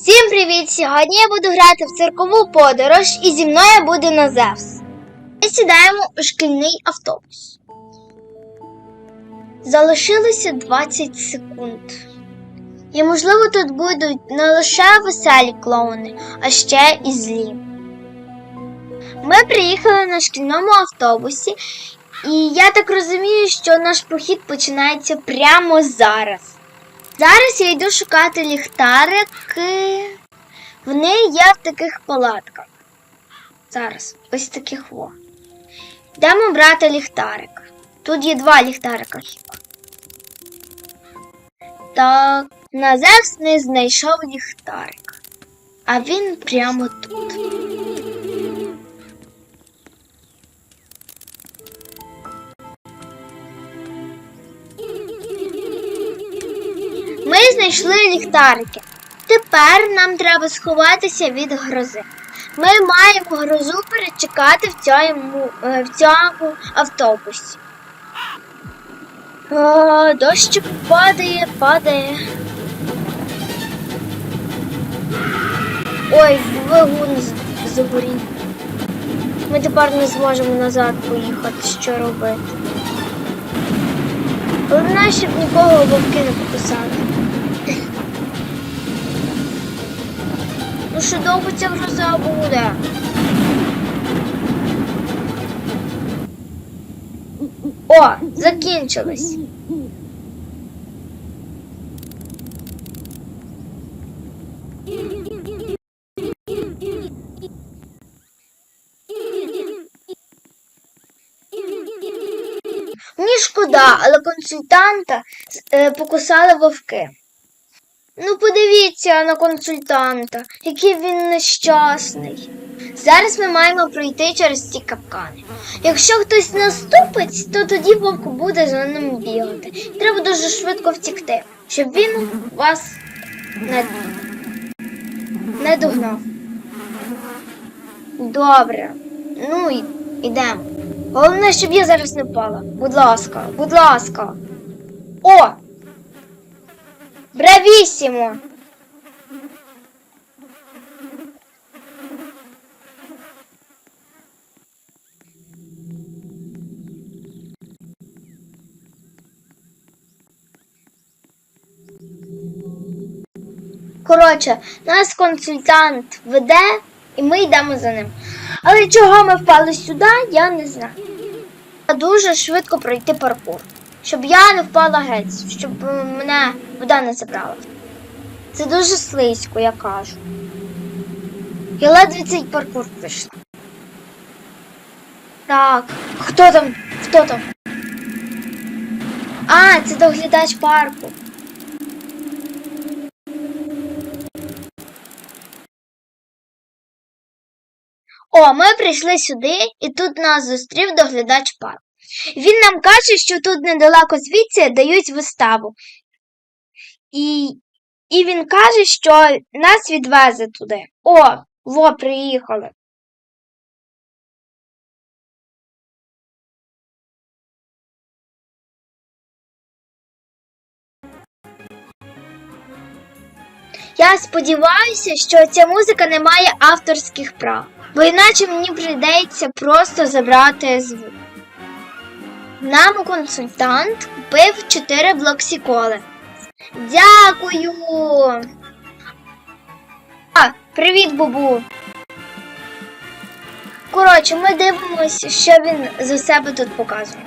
Всім привіт! Сьогодні я буду грати в циркову подорож і зі мною буде Назевс. Ми сідаємо у шкільний автобус. Залишилося 20 секунд. І, можливо, тут будуть не лише веселі клоуни, а ще і злі. Ми приїхали на шкільному автобусі, і я так розумію, що наш похід починається прямо зараз. Зараз я йду шукати ліхтарики. Вони є в таких палатках. Зараз, ось таких во. Йдемо брати ліхтарик. Тут є два ліхтарика хіба. Так, Назевс не знайшов ліхтарик. А він прямо тут. Знайшли ліхтарики. Тепер нам треба сховатися від грози. Ми маємо грозу перечекати в цьому, е, в цьому автобусі. О, дощик падає, падає. Ой, двигун з- загорів. Ми тепер не зможемо назад поїхати, що робити. Головне, щоб нікого вовки не покусали. Ну що довго ця гроза буде? О, закінчилось. Мені шкода, але консультанта е, покусали вовки. Ну, подивіться на консультанта, який він нещасний. Зараз ми маємо пройти через ці капкани. Якщо хтось наступить, то тоді вовк буде за ним бігати. Треба дуже швидко втікти, щоб він вас не, не догнав. Добре. Ну, ідемо. Головне, щоб я зараз не впала. Будь ласка, будь ласка. О! Бравісімо! Коротше, нас консультант веде, і ми йдемо за ним. Але чого ми впали сюди, я не знаю. Треба Дуже швидко пройти паркур, щоб я не впала геть, щоб е, мене вода не забрала. Це дуже слизько, я кажу. Я ледве цей паркур пройшла. Так, хто там? Хто там? А, це доглядач парку. О, ми прийшли сюди, і тут нас зустрів доглядач парку. Він нам каже, що тут недалеко звідси дають виставу. І, і він каже, що нас відвезе туди. О, во, приїхали. Я сподіваюся, що ця музика не має авторських прав, бо іначе мені прийдеться просто забрати звук. Нам консультант купив 4 блоксіколи. Дякую. А, привіт, Бубу. Коротше, ми дивимося, що він за себе тут показує.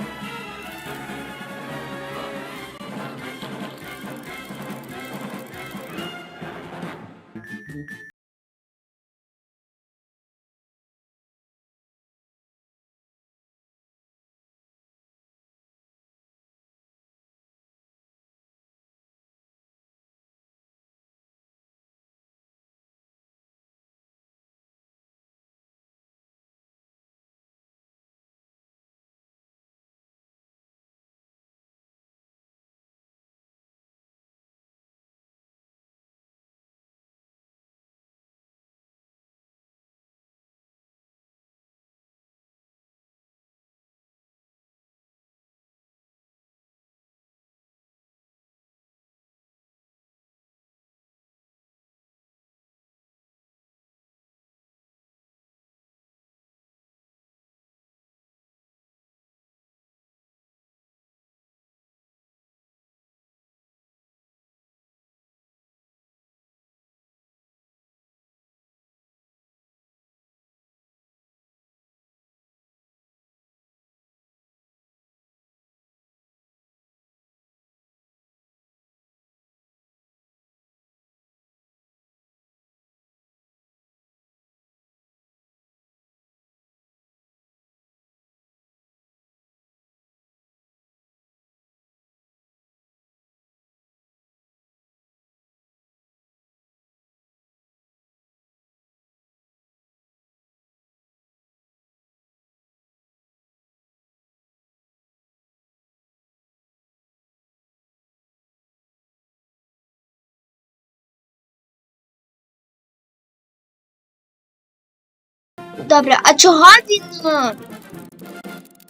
Добре, а чого він. е,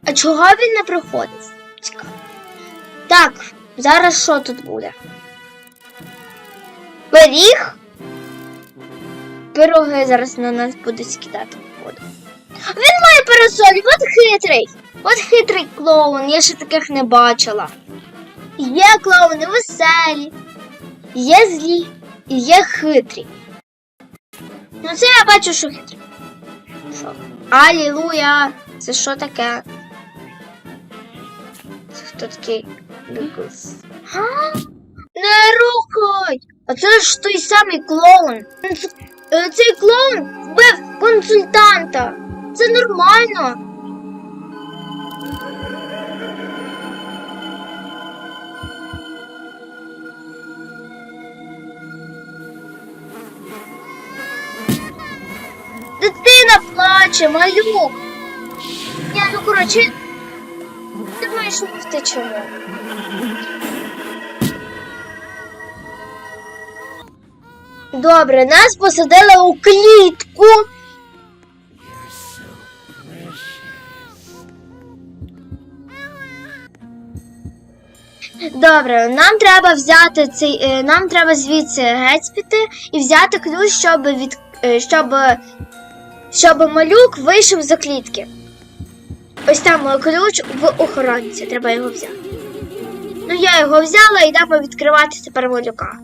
А чого він не приходить? Цікаво. Так, зараз що тут буде? Пиріг? Пироги зараз на нас будуть скидати воду. Він має парасоль, от хитрий. От хитрий клоун, я ще таких не бачила. Є клоуни веселі, є злі і є хитрі. Ну це я бачу, що хитрі. Що? Алілуя! Це що таке? Це хто такий? Біглс? Не рухай! А це ж той самий клоун. Е, Цей клоун вбив консультанта. Це нормально. Плаче, малюк. Ні, ну коротше, думаєш, ми втечемо. Добре, нас посадили у клітку. Добре, нам треба взяти цей. е, Нам треба звідси геть піти і взяти ключ, щоб від е, щоб, щоб малюк вийшов за клітки. Ось там ключ в охоронці, треба його взяти. Ну, я його взяла і йдемо відкривати тепер малюка.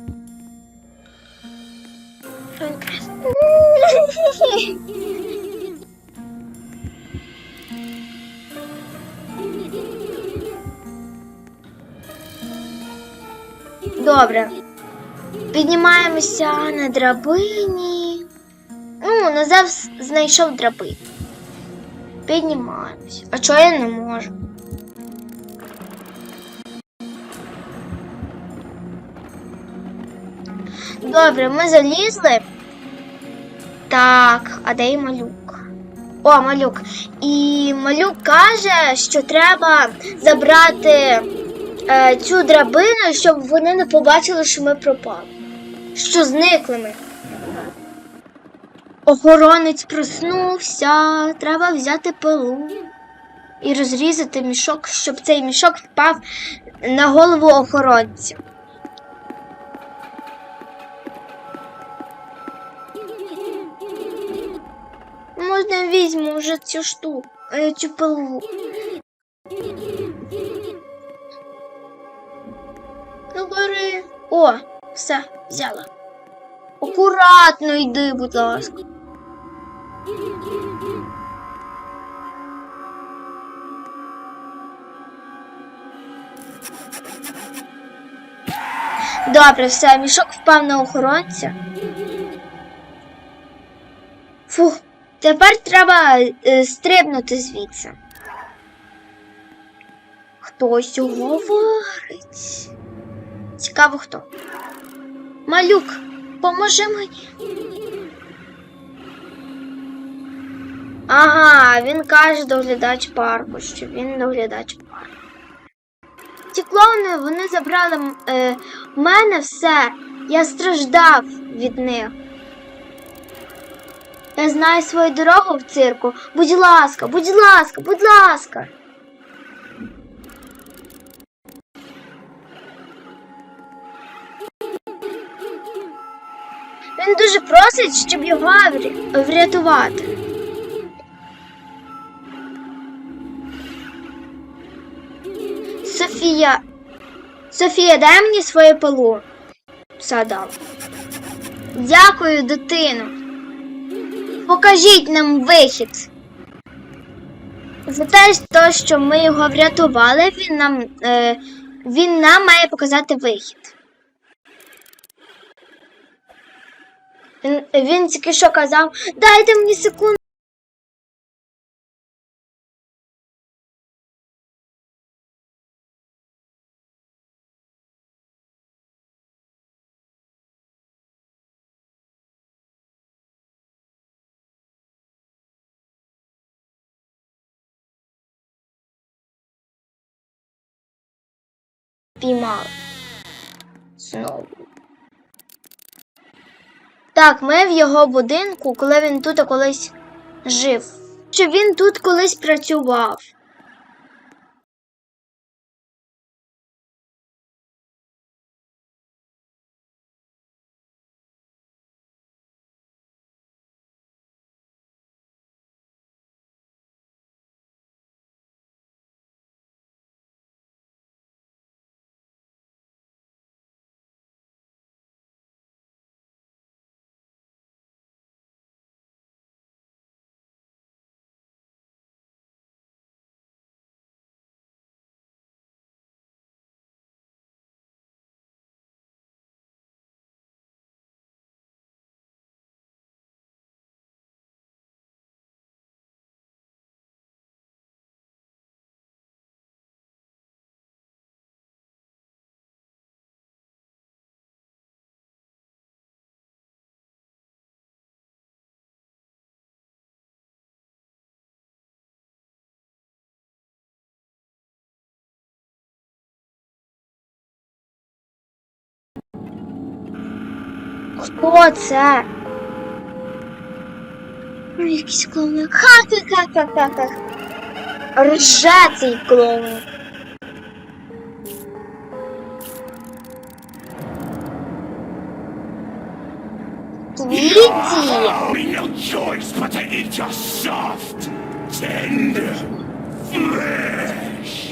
Добре. Піднімаємося на драбині. Ну, Назав с- знайшов драбину. Піднімаємося. А чого я не можу? Добре, ми залізли. Так, а де і малюк? О, малюк. І малюк каже, що треба забрати е, цю драбину, щоб вони не побачили, що ми пропали. Що зникли ми. Охоронець проснувся. Треба взяти пилу і розрізати мішок, щоб цей мішок впав на голову охоронця. Можна візьму вже цю штуку, е, цю пилу. Ну, бери. О, все, взяла. Акуратно йди, будь ласка. Добре, все, мішок впав на охоронця. Фух, тепер треба е, стрибнути звідси. Хтось говорить. Цікаво хто. Малюк, поможи мені. Ага, він каже доглядач парку, що він доглядач парку. Ці клоуни вони забрали е, мене все. Я страждав від них. Я знаю свою дорогу в цирку. Будь ласка, будь ласка, будь ласка. Він дуже просить, щоб його врятувати. Софія. Софія, дай мені своє пилу. Садав. Дякую, дитино. Покажіть нам вихід. За те, що ми його врятували, він нам, е, він нам має показати вихід. Він, він тільки що казав, дайте мені секунду. Піймали. Знову. Так, ми в його будинку, коли він тут колись жив, що він тут колись працював. Хто це? Ну, якийсь клоун. Ха-ха-ха-ха-ха-ха. Рже цей клоун.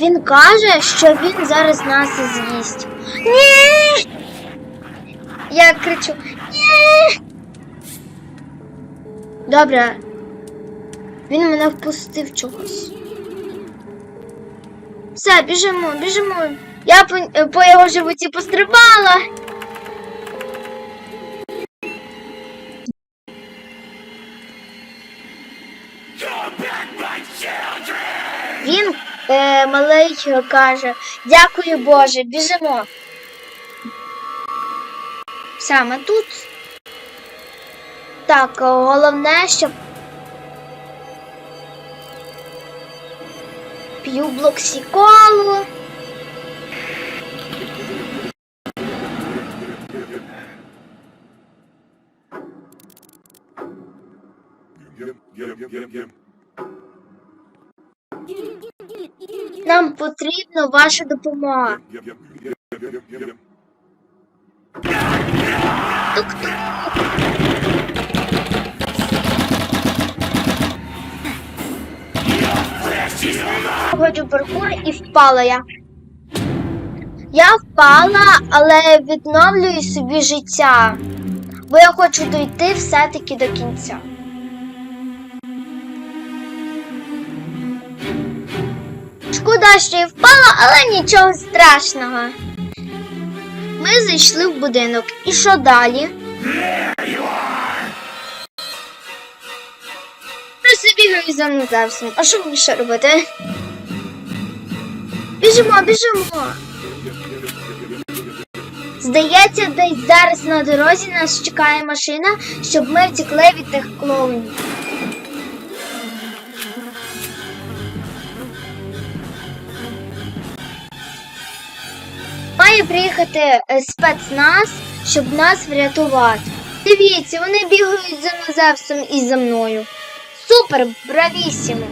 Він каже, що він зараз нас з'їсть. Ні! Я кричу. Добре. Він мене впустив чогось. Все, біжимо, біжимо. Я по, по його животі пострибала. Він е, малий каже: Дякую Боже, біжимо. Саме тут. Так, головне, щоб. П'ю блоксіколу. Нам потрібна ваша допомога. Get is Ходжу паркур і впала я. Я впала, але відновлюю собі життя. Бо я хочу дойти все-таки до кінця. Шкода, що я впала, але нічого страшного. Ми зайшли в будинок. І що далі? Просто бігаю за мною зовсім. А що мені ще робити? Біжимо, біжимо. Здається, десь зараз на дорозі нас чекає машина, щоб ми втекли від тих клоунів. Має приїхати е, спецназ, щоб нас врятувати. Дивіться, вони бігають за Назевсом і за мною. Супер, бравісімо.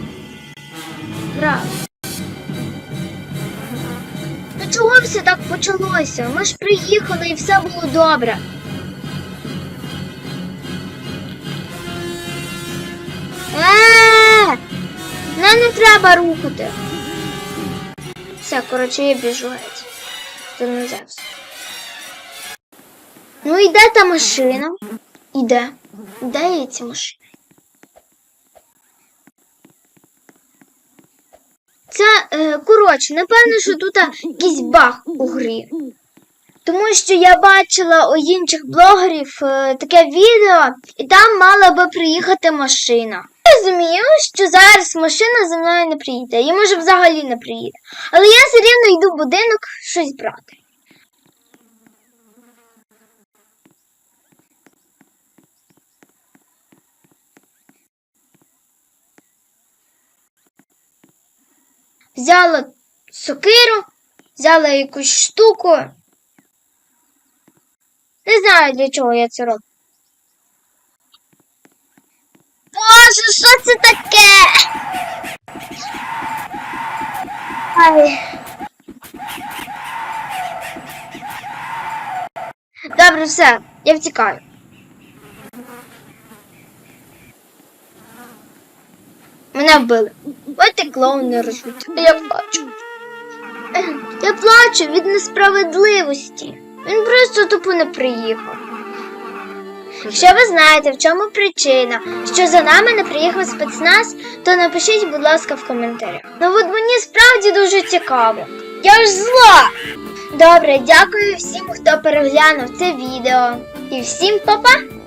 Браво. Ну чого все так почалося? Ми ж приїхали і все було добре. Е, не, не треба рухати. Все, коротше, я біжу геть. Це. Ну і де та машина? Іде. Де є ці Це, е, коротше, напевно, що тут якийсь баг у грі. Тому що я бачила у інших блогерів е, таке відео, і там мала би приїхати машина. Я розумію, що зараз машина за мною не приїде, і може взагалі не приїде. Але я все рівно йду в будинок щось брати. Взяла сокиру, взяла якусь штуку. Не знаю, для чого я це роблю. Боже, Що це таке? Ай. Добре, все, я втікаю. Мене вбили. І клоун не. А я плачу. Я плачу від несправедливості. Він просто тупо не приїхав. Якщо ви знаєте, в чому причина, що за нами не приїхав спецназ, то напишіть, будь ласка, в коментарях. Ну от мені справді дуже цікаво. Я ж зла. Добре, дякую всім, хто переглянув це відео. І всім па-па!